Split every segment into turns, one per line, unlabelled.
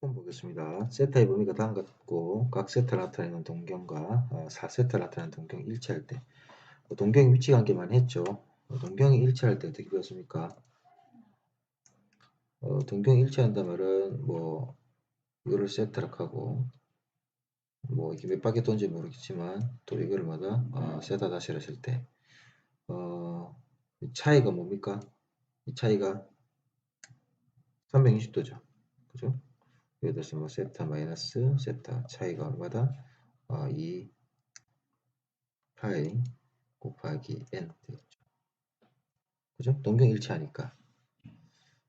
한번 보겠습니다. 세타의 범위가 다음과 같고 각 세타를 나타내는 동경과 어, 4세타를 나타내는 동경 일치할 때 어, 동경이 위치 관계만 했죠. 어, 동경이 일치할 때 어떻게 배웠습니까? 어, 동경이 일치한다 말은 뭐 이거를 세타라고 하고 뭐 이게 몇 바퀴 돈지 모르겠지만 또 이거를 마다 어, 세타 다시를 했을 때 어, 이 차이가 뭡니까? 이 차이가 360도죠. 그죠? 들어서 뭐 세타 마이너스 세타 차이가 얼마다? 어, 2 파이 곱하기 n 되겠죠. 그죠? 동경 일치하니까.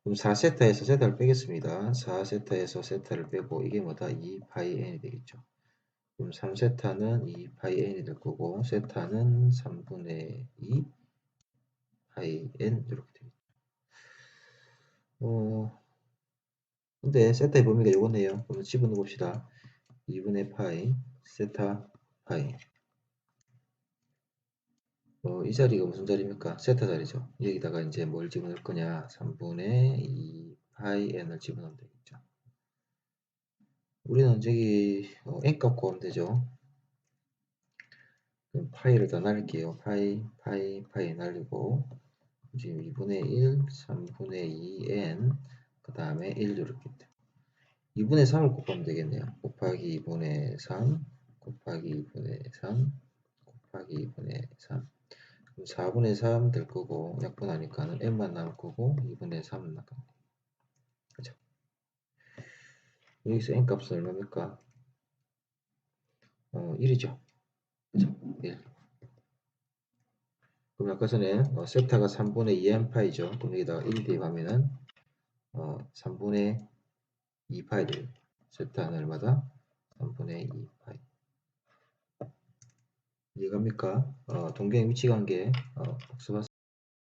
그럼 4세타에서 세타를 빼겠습니다. 4세타에서 세타를 빼고 이게 뭐다? 2 파이 n이 되겠죠. 그럼 3세타는 2 파이 n이 될 거고 세타는 3분의 2 파이 n 이렇게 되겠죠. 어, 근데 세타의 범위가 요거네요. 그러면 집어넣어 봅시다. 2분의 파이 세타 파이 어, 이 자리가 무슨 자리입니까? 세타 자리죠. 여기다가 이제 뭘 집어넣을 거냐? 3분의 2 파이 n을 집어넣으면 되겠죠. 우리는 저기 어, n값 구하면 되죠. 그럼 파이를 더 날릴게요. 파이, 파이, 파이 날리고 지금 2분의 1, 3분의 2n 그 다음에 1 이렇게 돼. 2분의 3을 곱하면 되겠네요. 곱하기 2분의 3 곱하기 2분의 3 곱하기 2분의 3 그럼 4분의 3 될 거고 약분하니까는 n만 남을 거고 2분의 3은 남을 거고 그죠? 여기서 n 값은 얼마입니까? 어, 1이죠. 그죠? 1. 그럼 아까 전에 어, 세타가 3분의 2n 파이죠. 그럼 여기다가 1 대입하면은 어, 3분의 2파이 돼요. 세타는 얼마다? 3분의 2파이. 이해갑니까? 어, 동경의 위치 관계 어, 복습하세요.